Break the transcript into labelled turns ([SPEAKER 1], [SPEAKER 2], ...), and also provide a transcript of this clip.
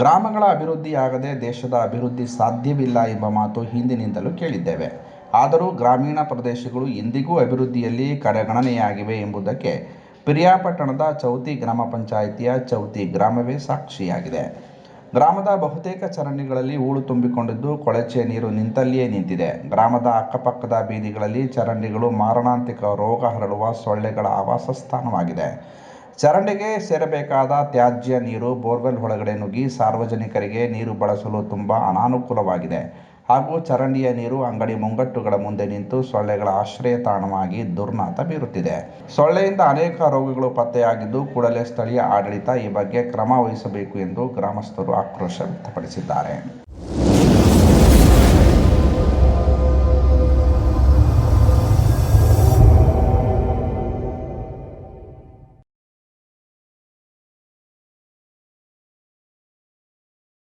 [SPEAKER 1] ಗ್ರಾಮಗಳ ಅಭಿವೃದ್ಧಿಯಾಗದೆ ದೇಶದ ಅಭಿವೃದ್ಧಿ ಸಾಧ್ಯವಿಲ್ಲ ಎಂಬ ಮಾತು ಹಿಂದಿನಿಂದಲೂ ಕೇಳಿದ್ದೇವೆ. ಆದರೂ ಗ್ರಾಮೀಣ ಪ್ರದೇಶಗಳು ಇಂದಿಗೂ ಅಭಿವೃದ್ಧಿಯಲ್ಲಿ ಕಡೆಗಣನೆಯಾಗಿವೆ ಎಂಬುದಕ್ಕೆ ಪಿರಿಯಾಪಟ್ಟಣದ ಚೌತಿ ಗ್ರಾಮ ಪಂಚಾಯಿತಿಯ ಚೌತಿ ಗ್ರಾಮವೇ ಸಾಕ್ಷಿಯಾಗಿದೆ. ಗ್ರಾಮದ ಬಹುತೇಕ ಚರಂಡಿಗಳಲ್ಲಿ ಹೂಳು ತುಂಬಿಕೊಂಡಿದ್ದು, ಕೊಳಚೆ ನೀರು ನಿಂತಲ್ಲಿಯೇ ನಿಂತಿದೆ. ಗ್ರಾಮದ ಅಕ್ಕಪಕ್ಕದ ಬೀದಿಗಳಲ್ಲಿ ಚರಂಡಿಗಳು ಮಾರಣಾಂತಿಕ ರೋಗ ಹರಡುವ ಸೊಳ್ಳೆಗಳ ಆವಾಸಸ್ಥಾನವಾಗಿದೆ. ಚರಂಡಿಗೆ ಸೇರಬೇಕಾದ ತ್ಯಾಜ್ಯ ನೀರು ಬೋರ್ವೆಲ್ ಒಳಗಡೆ ನುಗ್ಗಿ ಸಾರ್ವಜನಿಕರಿಗೆ ನೀರು ಬಳಸಲು ತುಂಬ ಅನಾನುಕೂಲವಾಗಿದೆ. ಹಾಗೂ ಚರಂಡಿಯ ನೀರು ಅಂಗಡಿ ಮುಂಗಟ್ಟುಗಳ ಮುಂದೆ ನಿಂತು ಸೊಳ್ಳೆಗಳ ಆಶ್ರಯ ತಾಣವಾಗಿ ದುರ್ನಾತ ಬೀರುತ್ತಿದೆ. ಸೊಳ್ಳೆಯಿಂದ ಅನೇಕ ರೋಗಗಳು ಪತ್ತೆಯಾಗಿದ್ದು, ಕೂಡಲೇ ಸ್ಥಳೀಯ ಆಡಳಿತ ಈ ಬಗ್ಗೆ ಕ್ರಮ ವಹಿಸಬೇಕು ಎಂದು ಗ್ರಾಮಸ್ಥರು ಆಕ್ರೋಶ ವ್ಯಕ್ತಪಡಿಸಿದ್ದಾರೆ.